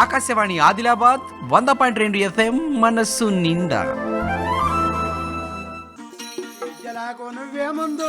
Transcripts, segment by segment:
ఆకాశవాణి ఆదిలాబాద్ వంద పాయింట్ రెండు ఎఫ్ఎం మనస్సు నిండా. జలాకు నువ్వే ముందు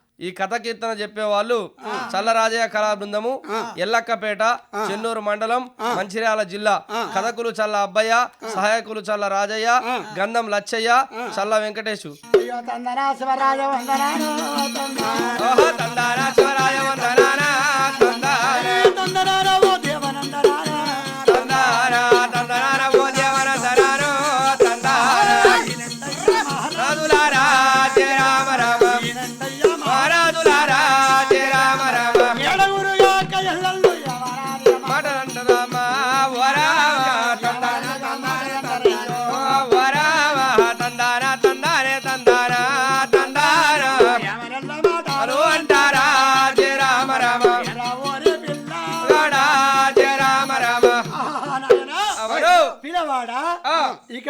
ఈ కథ కీర్తన చెప్పేవాళ్ళు చల్లరాజయ్య కళా బృందము ఎల్లక్కపేట చెన్నూరు మండలం మంచిర్యాల జిల్లా. కథకులు చల్ల అబ్బయ్య సహాయకులు చల్ల రాజయ్య గంధం లచ్చయ్య చల్ల వెంకటేశు. తందనా శివరాజ వందనాను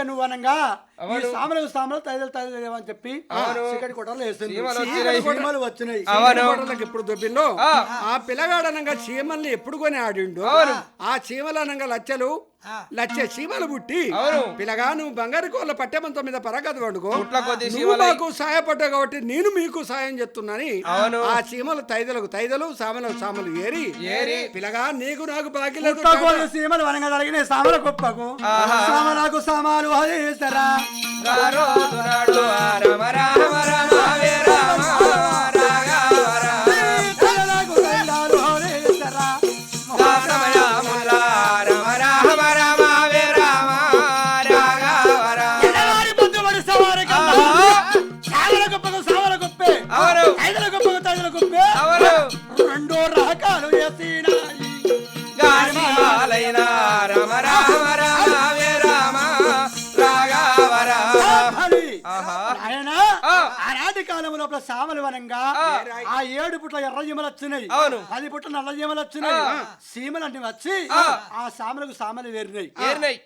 ఇక నువ్వు అనగా. సామలకు సామలు తైదలు తైదలు అని చెప్పి. చీకటి కొట్టలు చీమలు వచ్చినాయి. ఎప్పుడు దొబ్బిండో ఆ. ఆ పిల్లగాడనంగా చీమల్ని ఎప్పుడు కొని ఆడిండు. ఆ చీమలనంగా లచ్చలు లచ్చ చీమలు పుట్టి. పిల్లగా నువ్వు బంగారు కోళ్ళ పట్టెమంతం మీద పరగదు వండుకో నువ్వు. మాకు సహాయపడ్డావు కాబట్టి నేను మీకు సాయం చేస్తున్నాని అవును. ఆ చీమలు తైదలకు తైదలు సామలకు సామలు ఏరి ఏరి. పిల్లగా నీకు నాకు బాకీ లేదు పుట్టకోలు సీమలు వనంగా జరిగిన సామల కుప్పకు. సామలకు సామాలు రమ రామ రామ లోపల సామలు వనంగా ఆ. ఏడు పుట్ల ఎర్ర జీమలు వచ్చినాయి. పది పుట్ల నల్ల జీమలు వచ్చినాయి. సీమలు అన్ని వచ్చి ఆ. సామలకు సామలు వేరినాయి.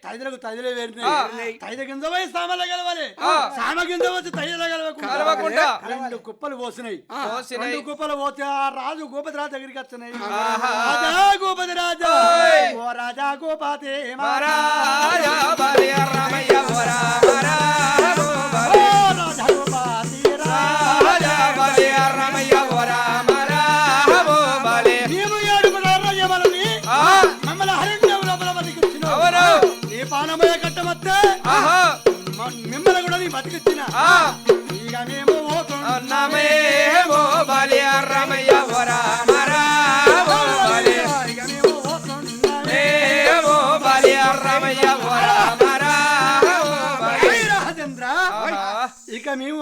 తైదలకు తైదలే. వేరినాయి తైద కింద పోయి సామలు గెలవాలి. సామ కింద వచ్చి తైదల గెలవకుండా. రెండు కుప్పలు పోసినాయి. రెండు కుప్పలు పోతే ఆ రాజు గోపతి రాజు దగ్గరికి వచ్చినాయి. రాజా గోపతి రాజా. ఓ రాజా గోపతి బలి రమయ్య మిమ్మల్ని కూడా నీ బతికిచ్చిన. ఇక మేము పోతున్నాం. అన్నమేమో బలి రమయ్య.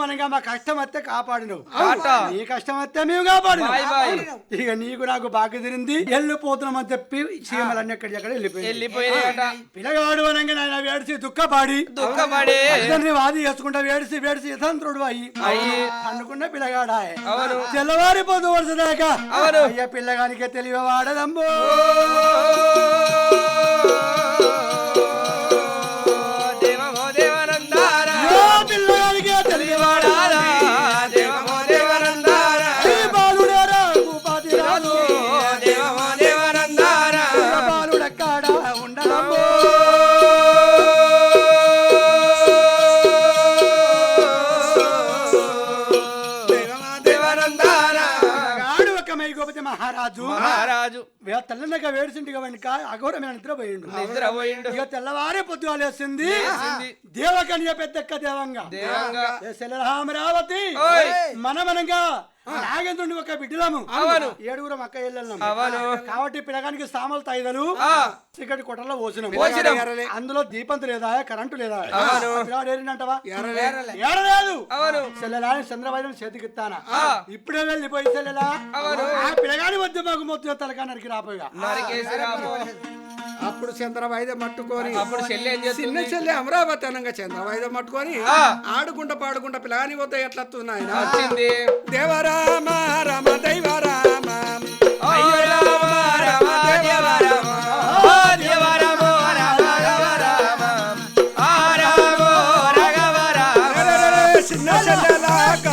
అనగా మా కష్టం వస్తే కాపాడినవు. నీ కష్టం వస్తే మేము బాయ్ ఇక నీకు నాకు బాగా తిరింది. వెళ్ళిపోతున్నామని చెప్పి చీమలన్నీ ఎక్కడి ఎక్కడ వెళ్ళిపోయింది. వెళ్ళిపోయినాయట పిల్లగాడు అనగా నాయన వేడిసి దుఃఖపాడి దుఃఖపడి. వాది చేసుకుంటా వేడిసి వేడిసి యథంత్రుడు అయ్యి. అనుకున్న పిల్లగాడా అవును. తెల్లవారిపోతూ వరుస దాకా అవును. అయ్య పిల్లగానికే దేవమో మహారాజు వే- తెల్లనగా వేడిసింటిగా వెనుక అఘోరమైన నిద్రపోయిండు. నిద్ర పోయిండు ఇక తెల్లవారే పొద్దుగా లేచింది లేచింది. దేవకన్య పెద్దక్క దేవంగా. ఓయ్. మనమనంగా నాగేంద్రుని ఒక బిడ్డలము. ఏడుగురం అక్క అవును. కాబట్టి పిల్లగానికి సామలు తైదలు. ఇక్కడ కొట్టలో పోసినాం. అందులో దీపంత లేదా కరెంటు లేదా. ఏడలేదు అవును. సెల్లెలాని చంద్రబాబు చేతికిస్తానా ఆ. ఇప్పుడే వెళ్ళిపోయి సెల్లెలా పిల్లగాని వద్ద మాకు మొత్తం తలకా నరికేసి అప్పుడు చంద్రవాయిద మట్టుకొని అప్పుడు చెల్లి ఏం చిన్న చెల్లి అమరావతి అనగా చంద్రవాయిద మట్టుకొని ఆ. ఆడుకుంటా పాడుకుంటా పిల్లగాని వద్ద ఎట్లా ఆయన వచ్చింది. దేవరామ రామ దైవ రామ అయ్యో రామ రామ దేవ రామ ఓ దేవ రామ రామ. రామ రామ ఆ రామ రఘవ రామ చిన్న చెల్లెలాక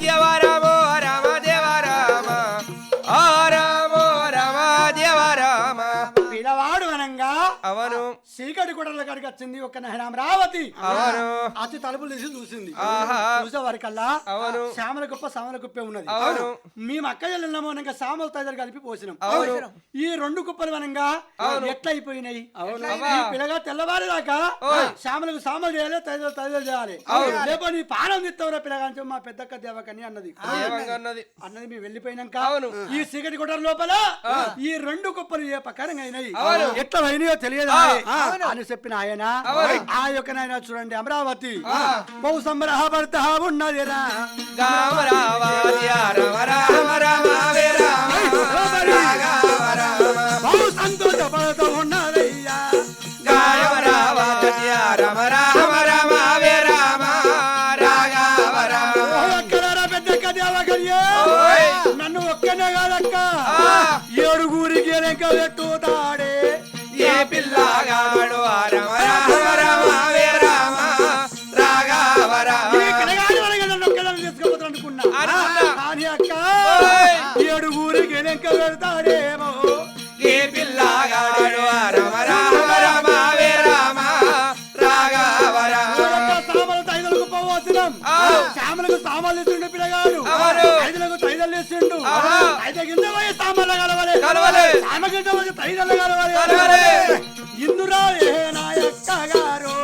దేవ గుడల కాడికి వచ్చింది ఒక అమరావతి అతి తలుపులు తీసి చూసింది ఆహా. చూసే వరకల్లా అవును. శ్యామల గొప్ప సామల కుప్పే ఉన్నది. మేము అక్క వెళ్ళినాము అనగా సామల తదితర కలిపి పోసినాం. ఈ రెండు కుప్పలు వనంగా అవును. ఎట్లా అయిపోయినాయి పిల్లగా తెల్లవారేదాకా. శ్యామలకు సామలు చేయాలి తదితర తదితర చేయాలి. లేకపోతే నీ పానం తిత్తవరా పిల్లగా మా పెద్దక్క దేవకని అన్నది అన్నది మేము వెళ్ళిపోయినాక. ఈ సిగటి గుడ్డ లోపల ఈ రెండు కుప్పలు ఏ ప్రకారంగా అయినాయి. ఎట్లా అయినాయో తెలియదు. అని చెప్పిన ఆయన. ఆ యొక్క నాయన చూడండి అమరావతి బహు సంబరహ భర్త ఉన్నదిరా రామ రామ రామ రామ రామ వే రామ రామ రామ బహు సంతోష ఇందురా ఏ నాయక్క గారు.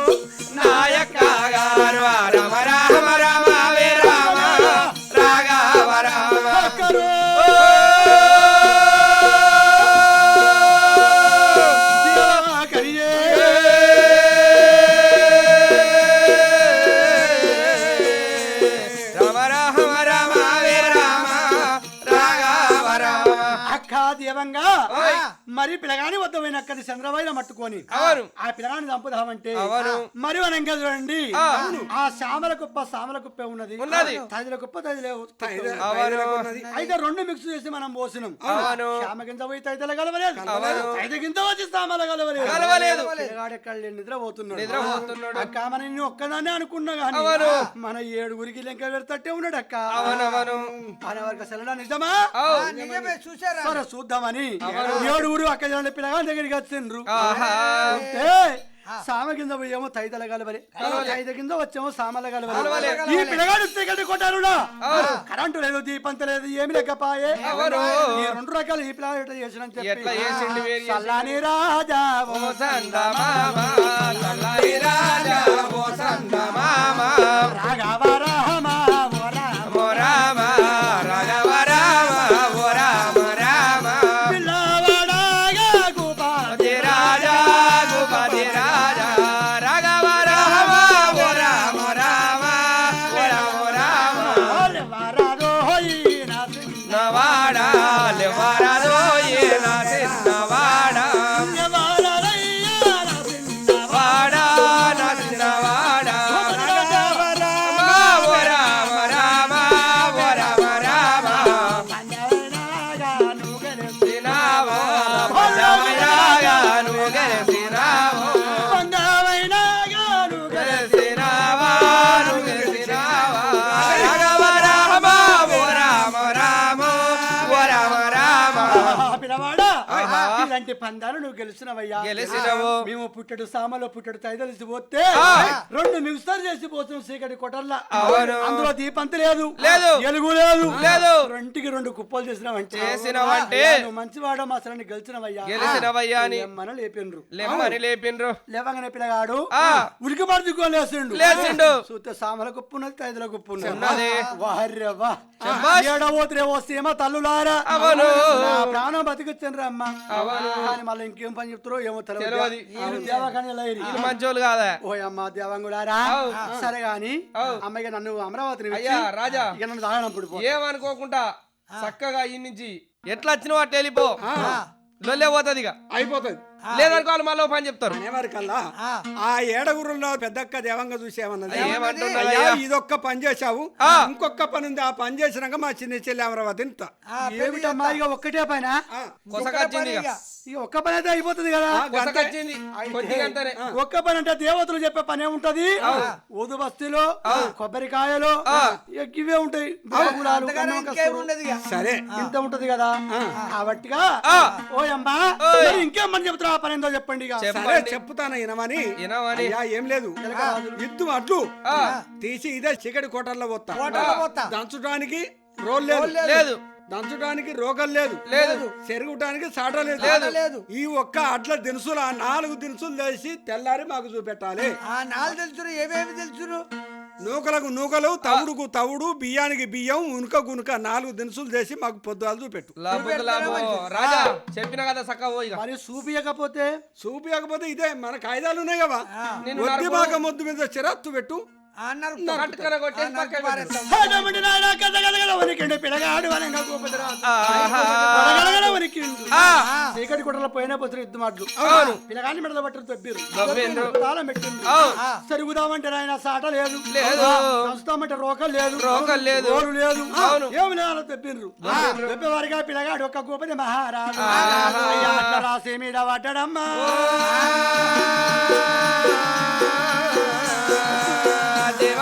పిలగాని వద్ద పోయినక్కడి చంద్రబాయిన మట్టుకొని. ఆ పిల్లగాని చంపుదామంటే. మరి వనంగా చూడండి. ఆ. సామల కుప్ప సామల కుప్ప ఉన్నది. ఉన్నది. తదిల కుప్ప తదిలే అవును. అయితే రెండు మిక్స్ చేసి మనం పోసినాం. శ్యామ గింజ పోయి తైతల కలవలేదు. తైత గింజ వచ్చి సామల కలవలేదు. పిల్లగాడు నిద్రపోతున్నాడు. నిద్రపోతున్నాడు. అక్క మన నిన్ను ఒక్కదాన్ని అనుకున్నా గాని అవును. మన ఏడుగురికి లెక్క పెడతట్టే ఉన్నాడు అక్క మన నిజమా? సరే చూద్దామని. ఏడుగురు అక్క జనం పిల్లగాని వచ్చిండ్రు. ఏ, సామ కింద పోయేమో తైతల కలవలి. తైత కింద వచ్చేమో సామల కలవలి. ఈ పిల్లగాడు తిగటి కొట్టారుడా? కరెంటు లేదు దీపంత లేదు ఏమి లెక్కపాయే. ఈ రెండు రకాలు ఈ పిల్లగాడు ఎట్లా చేసిన ఎట్లా చేసిండు వేరు చేసిండు? చల్లాని రాజా ఓ ఓ చందమామ, చల్లని రాజా, పందాలు నువ్వు గెలిచినవయ్యా గెలిచినవు. మేము పుట్టడు సామలో పుట్టడు తైదలిసి పోతే. రెండు మిక్సర్ చేసి పోతున్నాం చీకటి కొట్టల్లా అవును. అందులో దీపంత లేదు లేదు. ఎలుగు లేదు లేదు. రెండుకి రెండు కుప్పలు చేసినావంటే చేసినావంటే. నువ్వు మంచివాడు మా అసలు గెలిచినవయ్యా గెలిచినవయ్యా అని. మన లేపిండ్రు లెమ్మని లేపిండ్రు లేవగానే పిల్లగాడు ఆ. ఉరికి పడుచుకొని లేచిండు లేచిండు. చూస్తే సామల కుప్పు ఉన్నది తైదుల కుప్పు ఉన్నది. వార్యవ్వా. శభాష్. ఏడవోతురేవో సీమ తల్లులారా అవును. నా ప్రాణం బతికొచ్చాను అమ్మ కానీ మళ్ళీ ఇంకేం పని చెప్తారో ఏమో తెలియదు. దేవకాని లైరి. మంచోళ్ళు కాదా. ఓ అమ్మ దేవంగులారా అవు. సరే గాని అవు. అమ్మాయిగా నన్ను ఇచ్చి, రాజా. ఇక నన్ను దాగనప్పుడు పో. ఏమనుకోకుండా చక్కగా ఈ నుంచి ఎట్లా వచ్చినావు అట్లా వెళ్ళిపో. లొల్లే పోతుంది ఇక. అయిపోతుంది. లేదనుకోవాలి మళ్ళీ పని చెప్తారు. అనేవారి కల్లా? ఆ. ఏడగురుల్లో పెద్దక్క దేవంగా చూసేమన్నది? ఇదొక్క పని చేశావు. ఇంకొక పని ఉంది. ఆ పని చేసినాక మా చిన్న చెల్లి అమరావతి ఏమిటమ్మా ఇక ఒక్కటే పైన? ఇక ఒక్క పని అయితే అయిపోతుంది కదా. ఒక్క పని అంటే దేవతలు చెప్పే పని ఏముంటది? ఊదు బస్తీలో కొబ్బరికాయలు ఇవే ఉంటాయి. సరే. ఇంత ఉంటది కదా. కాబట్టిగా ఓ అమ్మా మరి ఇంకేం పని చెప్తారా ఆ పని ఏందో చెప్పండి. సరే చెప్తాను ఇనమని ఏం లేదు. ఇద్దు అడ్లు తీసి ఇదే చీకటి కోటల్లో పోతా. దంచడానికి రోల్ లేదు. దంచడానికి రోగం లేదు. లేదు. చెరుగుటానికి సాట లేదు. లేదు. ఈ ఒక్క అడ్ల దినుసులు ఆ నాలుగు దినుసులు చేసి తెల్లారి మాకు చూపెట్టాలి. ఆ నాలుగు తెలుసురు ఏమేమి తెలుసురు నూకలకు నూకలు తవుడుకు తవుడు బియ్యానికి బియ్యం ఉనుక గునుక నాలుగు దినుసులు చేసి మాకు పొద్దుగాలు చూపెట్టు. లాభకు లాభం. రాజా చెప్పిన కదా మరి చూపియకపోతే చూపియకపోతే ఇదే మన కాయిదాలు ఉన్నాయి కదా. వద్ది మొద్దు మీద చిరత్తు పెట్టు. చీకటి కుట్రలో పోయినా పోతున్నారు ఇద్దు మాటలు అవును. పిల్లగాని మెడలో పట్టరు తప్పిరు. తాళం పెట్టిండ్రు. అవు. సరుగుదామంటే ఆయన సాట లేదు. లేదు. వస్తామంటే రోకం లేదు. రోకం లేదు. గోరు లేదు. ఏమి లేదు తెప్పిండ్రు తెప్పే వారిగా పిల్లగాడు ఒక్క గోపతి మహారాజు. ఆహా. అయ్యా, అట్లా రాసి మీద పట్టడమ్మా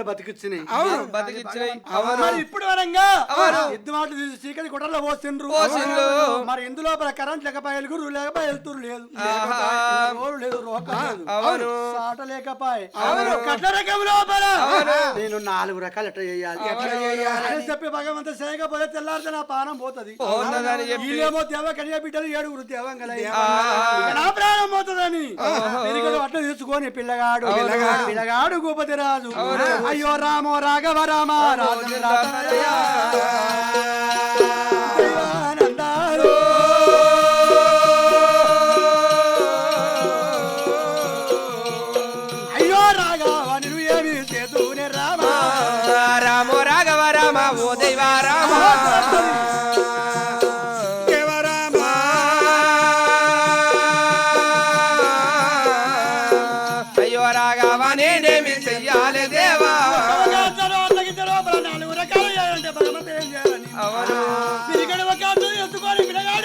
సీమలు బతికిచ్చినాయి. అవును. బతికిచ్చినాయి. అవును మరి ఇప్పుడు వరంగా. ఎద్దు మాటలు తీసి చీకటి గుట్టల్లో పోసిండ్రు. మరి ఇందు లోపల కరెంట్ లేకపోయే గురు లేకపోయి వెళ్తురు లేదు. లేదు అవును. సాట లేకపోయి. అవును. కట్ల రకం లోపల. నేను నాలుగు రకాలు ఎట్లా చేయాలి? ఎట్లా చేయాలి? అని చెప్పి భగవంత చేయకపోతే తెల్లారితే నా పానం పోతది. వీళ్ళేమో దేవ కన్యా బిడ్డలు ఏడుగురు దేవంగలయ్య ఇక నా ప్రాణం పోతుందని. అట్లా తీసుకొని పిల్లగాడు పిల్లగాడు గోపతి రాజు అయ్యో రామో రాఘవ రామ రాజేంద్రాతనయ.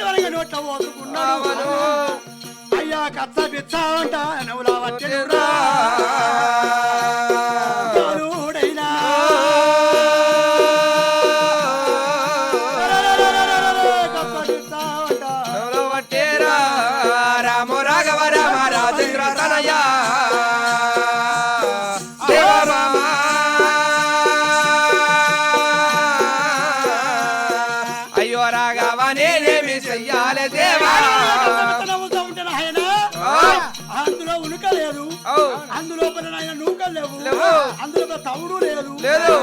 వరకు నోట్ల పోసుకున్నాడు. అవును. అయ్యా కచ్చ పిచ్చ అంట నవ్వులా అందులో తవుడు లేదు లేదు.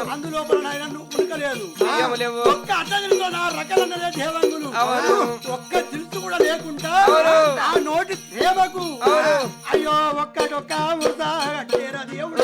ను- ఉనుక లేదు. ఒక్క అడ్డగిరితో నా రకలన్నదే దేవంగులు. ఒక్క దిల్సు కూడా లేకుండా. నా నోటి అవును. అయ్యో ఒక్కటొక్క దేవుడు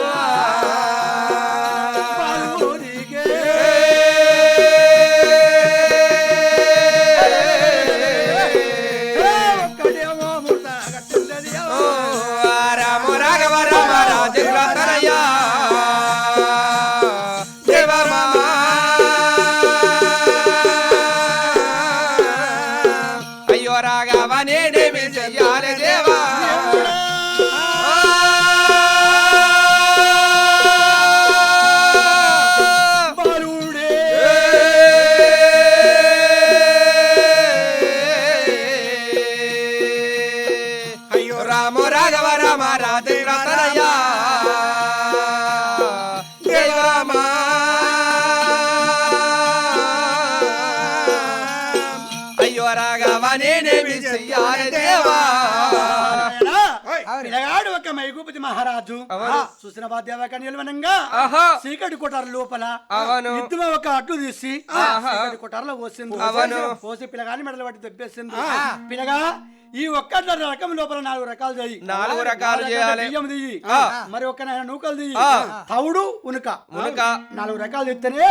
రామ రాఘవ రామ రాధే తనయ రామ అయ్యో రాఘవ నేనేమి చెయ్యాలి దేవా పిల్లగాడు ఒక మైగూపతి మహారాజు చూసిన బాధ్యవక నిల్వనంగా సీకటి చీకటి లోపల ఇద్దరు ఒక అడ్డు తీసి చీకటి కొటారులో పోసింది పోసి పిల్లగాని మెడలు పట్టి దెబ్బేసింది పిల్లగా ఈ ఒక్క రకం లోపల నాలుగు రకాలు చేయి నాలుగు రకాలు చేయాలి. బియ్యం ఆ. మరి ఒక్క నూకలు ఆ. తవుడు ఉనుక ఉనుక. నాలుగు రకాలు తెస్తేనే.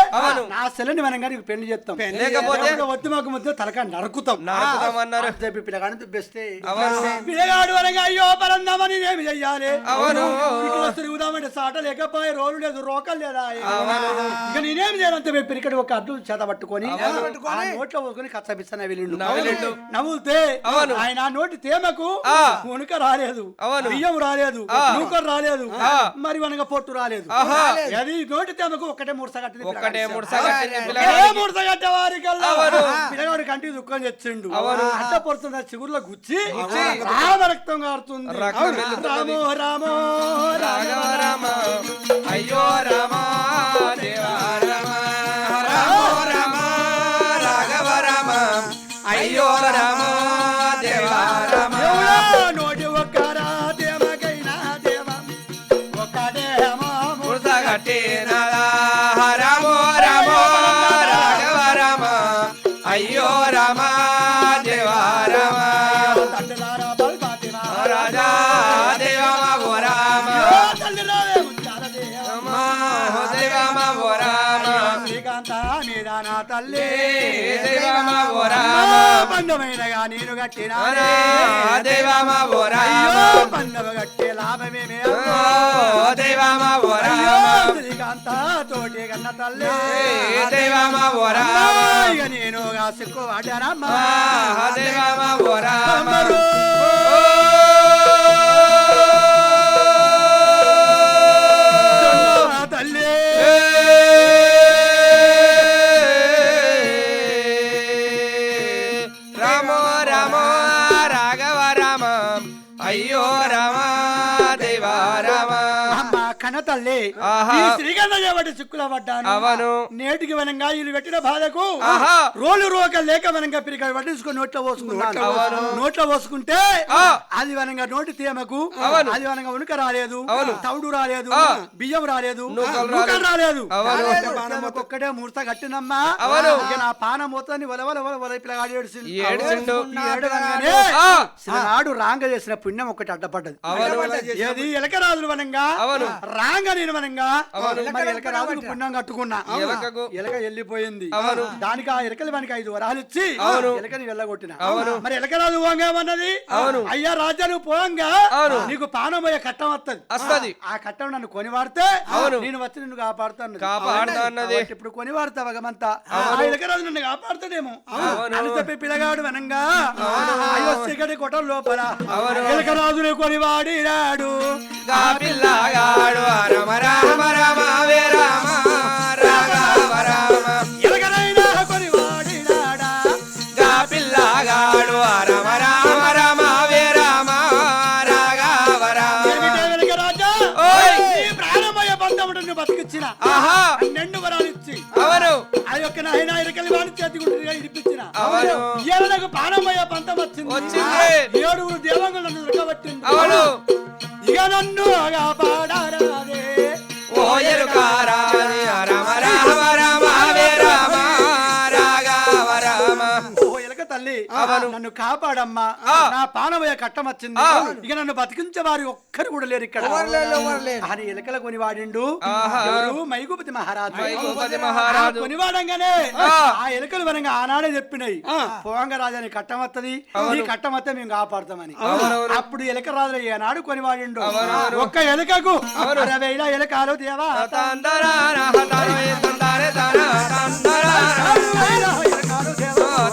నా సెల్లని మనం కానీ పెళ్ళి చేస్తాం లేకపోతే? వద్దు మాకు మధ్య తలక నరుకుతాం నరుకుతామన్నారు. అని చెప్పి దుబ్బేస్తే అవును. పిల్లగాడు అనగా అయ్యో పరందామని ఏమి చెయ్యాలి అవును. ఇక్కడ తిరుగుదామంటే సాట లేకపోయి రోలు లేదు రోకలు లేదా ఇక నేనేం చేయాలంటే మేము పిరికడి ఒక అడ్డు చేత పట్టుకొని నోట్లో పోసుకొని కచ్చపిస్తాను వెళ్ళిండు. నవ్వుతే. ఆయన నోటి తేమకు. ఉనుక రాలేదు. బియ్యం రాలేదు ఆ. నూకలు రాలేదు. మరి వనగ పొట్టు రాలేదు. అది నోటి తేమకు ఒక్కటే మూడు సగట్టింది ఒక్కటే పిల్లగాడి. కంటికి దుఃఖం తెచ్చిండు. అట్ట పొడుతున్న చిగురులో గుచ్చి రామ రక్తం కారుతుంది. రామో రామో రాఘవ రామ అయ్యో రామ దేవ రామ బంధమైనగా నేను కట్టిన దేవమ రామ. బంధవ కట్టే లాభమేమే దేవమ శ్రీకాంత తోటి కన్న తల్లి. దేవమ ఇక నేను సిక్కు వాడారమ్మా దేవమ ఓ అయ్యో రామ తల్లి. ఈ శ్రీగంధ చేయబట్టి చిక్కుల పడ్డాను. అవను. నేటికి వనంగా వీళ్ళు పెట్టిన బాధకు. రోలు రోక లేక వనంగా పిరికాయ పట్టించుకొని నోట్లో పోసుకున్నాను. నోట్లో పోసుకుంటే. అది వనంగా నోటి తేమకు. అది వనంగా ఉనుక రాలేదు. తౌడు రాలేదు. బియ్యం రాలేదు. రాలేదు. ఒక్కటే మూర్త కట్టినమ్మా. నా పానం మొత్తాన్ని వల వల వల వల పిల్లగాడు రాంగ చేసిన పుణ్యం ఒకటి అడ్డపడ్డది. ఏది? ఎలకరాజులు వనంగా అవును. మరి ఎలకరాజుకు పుణ్యం కట్టుకున్నా. ఎలక వెళ్ళిపోయింది. దానికి ఆ ఎలకలు మనకి ఐదు వరాలు ఇచ్చి. ఎలకని వెళ్ళగొట్టిన. మరి ఎలకరాజు పోంగామన్నది అవును. అయ్యా రాజా నువ్వు పోంగా. నీకు పానమయ్యే కట్టం వస్తది. ఆ కట్టం నన్ను కొని వాడితే. నేను వచ్చి నిన్ను కాపాడుతాను ఇప్పుడు కొని వాడతా భగవంతా ఆ ఎలకరాజు నన్ను కాపాడుతాడేమో. అని చెప్పి పిల్లగాడు వనంగా అయ్యో సిగడి కొట్టం లోపల. ఎలకరాజుని కొని వాడినాడు గా పిల్లగాడు రమ రామ రామ వే రామ రాఘవ రామ ఎలకనైనా పిల్లగాడు రమ రామ రామ వే రామ రాఘవ బతికిచ్చిన ఆహా వరాలు ఇచ్చి ఆ యొక్క నాయన ఇరకలి వాడి చేతి గుండ్రిగా ఇడిపించిన అవరు ఇవాళ పానమయ్య బంధం వచ్చింది వచ్చింది. ఏడుగురు దేవంగులు నన్ను దొరకబట్టింది అవును నన్ను కాపాడారాదే ఓయరు ఎరుకారాని రమ ఓ ఎలక తల్లి. నన్ను కాపాడమ్మా. నా పానమయ్య కట్టం వచ్చింది. ఆ. ఇక నన్ను బతికించే వారు ఒక్కరు కూడా లేరు ఇక్కడ. అని ఎలకల కొనివాడిండు. ఎవరు? మైగుపతి మహారాజు. కొనివాడంగానే ఆ. ఎలకలు వరంగా ఆనాడే చెప్పినాయి. పోంగ రాజాని కట్టం వత్తది. ఈ కట్టం వస్తే మేము కాపాడుతామని. అప్పుడు ఎలక రాజు ఏనాడు కొనివాడిండు. ఒక్క ఎలకకు అరవై ఎలకాలు దేవా? తందరే తందరే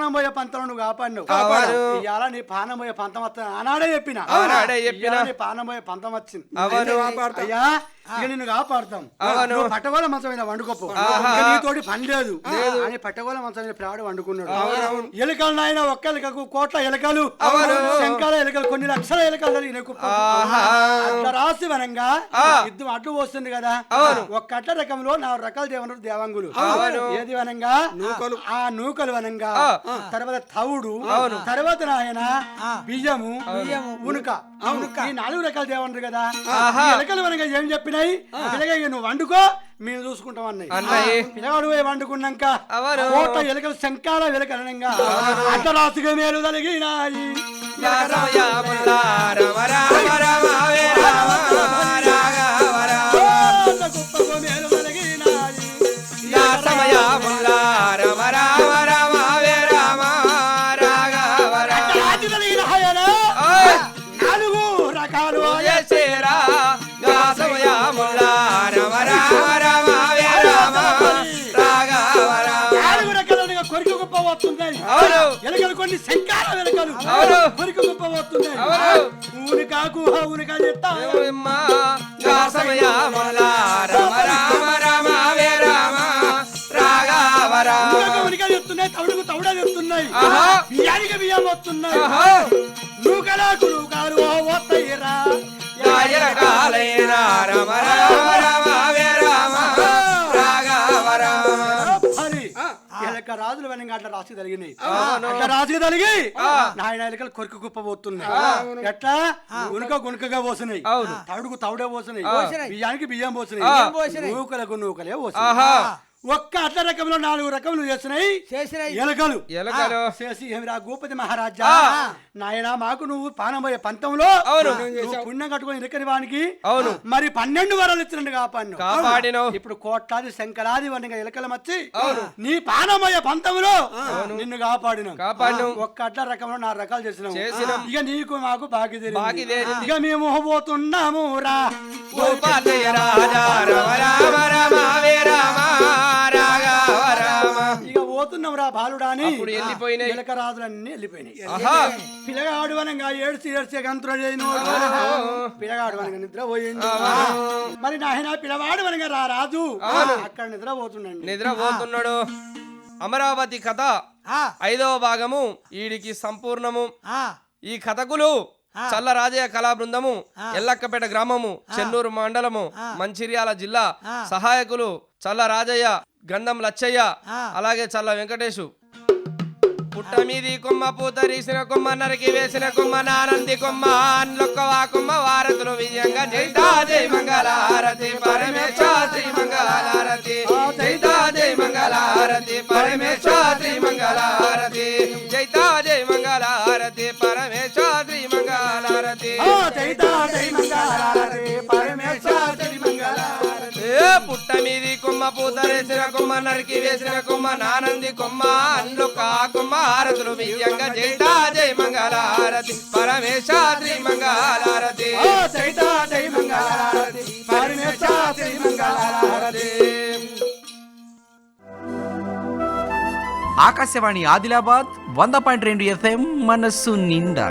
మా పానమోయ పంతం నువ్వు కాపాడు కాపాడు. ఇవాళ నీ పానమోయ పంతం వస్తా ఆనాడే చెప్పిన నీ పానమోయ పంతం వచ్చింది. అయ్యా ఇక నిన్ను కాపాడుతాం. నువ్వు పట్టగోల మంచం మీద వండుకోపో. నీతోటి పని లేదు. అని పట్టగోల మంచం మీద ప్రాడు వండుకున్నాడు. ఎలుకలు నాయన ఒక్క ఎలుకకు కోట్ల ఎలుకలు. శంకాల ఎలుకలు కొన్ని లక్షల ఎలుకలు రాసి వనంగా. యుద్ధం అడ్డు వస్తుంది కదా. ఒక్క అట్ల రకంలో నాలుగు రకాల దేవనుడు దేవంగులు. ఏది వనంగా? ఆ నూకలు వనంగా. తర్వాత తవుడు. తర్వాత నాయన బియ్యము ఉనుక. ఈ నాలుగు రకాల దేవనుడు కదా. ఎలుకలు వనంగా ఏం చెప్పినాయి పిల్లగా నువ్వు వండుకో మేము చూసుకుంటాం అన్నాయి అన్నాయి. పిల్లగాడు పోయి వండుకున్నాక. కోట ఎలుకలు శంకాల వెలకనంగా అడ్డరాసుగా మేలు కలిగినాయి కోట శంకాల వెలకలు అవును. కొరికి గొప్ప ఊనికా చెప్తున్నాయి తవుడుకు తవుడా చెప్తున్నాయి. ఆహా. బియ్యానికి బియ్యం వస్తున్నాయి. నూకలకు నూకాలు వస్తాయిరా రమ రామ రామ రాసి కలిగినాయి. అట్లా రాసి ఆ. నాయన ఎలకలు కొరికి కుప్ప పోతున్నాయి. ఎట్లా? గునుక గునుకగా పోసినాయి. తవుడుకు తవుడే పోసినాయి. బియ్యానికి బియ్యం. పోసినాయి. నూకలకు నూకలే పోసినాయి. ఒక్క అట్ల రకంలో నాలుగు రకములు చేస్తున్నాయి చేసినాయి. ఎలకలు. ఎలుకలు. చేసి ఏమిరా భూపతి మహారాజా. నాయనా మాకు నువ్వు పానమయ్యే పంతంలో పుణ్యం కట్టుకొని ఇరకని వానికి అవును. మరి పన్నెండు వరాలు ఇచ్చినట్టు కాపాడు. ఇప్పుడు కోట్లాది శంకరాది వనగా ఎలకల మచ్చి నీ పానమయ్య పంతంలో నిన్ను కాపాడిన. కాపాడినావు. ఒక్క అట్ల రకంలో నాలుగు రకాలు చేసినాం. ఇక నీకు మాకు తీరింది. ఇక మేము పోతున్నాము రా. భూపాలయ రాజా రమ రామ రమ రామ. ఇక పోతున్నాం రా బాలుడా అని అప్పుడు వెళ్ళిపోయినాయి. ఎలక రాజులన్నీ వెళ్ళిపోయినాయి. ఆహా. పిల్లగాడు వనంగా ఏడ్చి ఏడ్చి గంతులు చేయను. పిల్లగాడు వనంగా నిద్ర పోయింది మరి నాయన పిల్లవాడు వనంగా రా రాజు. అక్కడ నిద్ర పోతుండండి నిద్రపోతున్నాడు అమరావతి కథ ఐదవ భాగము. వీడికి సంపూర్ణము. ఈ కథకులు చల్ల రాజయ్య కళా బృందము ఎల్లక్కపేట గ్రామము చెన్నూరు మండలము మంచిర్యాల జిల్లా సహాయకులు చల్ల రాజయ్య గంధం లచ్చయ్య అలాగే చల్ల వెంకటేశు. పుట్ట మీది కొమ్మ పూతరీసిన కొమ్మ నరికి వేసిన కొమ్మ నానంది కొమ్మ అన్లొక్కవా కొమ్మ వారతులు విజయంగా జైతా జై మంగళారతి పరమేశ శ్రీ మంగళారతి జైతా జై మంగళారతి పరమేశ శ్రీ మంగళారతి జైతా జై మంగళారతి పరమేశ శ్రీ మంగళారతి జైతా జై మంగళారతి, పరమేశ్వర జై మంగళారతి. ఏ పుట్ట మీది కొమ్మ పూతరేసిన కొమ్మ నరికి వేసిన కొమ్మ నానంది కొమ్మ అన్లొక్క కొమ్మ హారతులు విజయంగా జైతా జై మంగళారతి పరమేశ శ్రీ మంగళారతి ఆ, జైతా జై మంగళారతి, పరమేశ్వర జై మంగళారతి. ఆకాశవాణి ఆదిలాబాద్ వంద పాయింట్ రెండు ఎఫ్ఎం మనస్సు నిండా.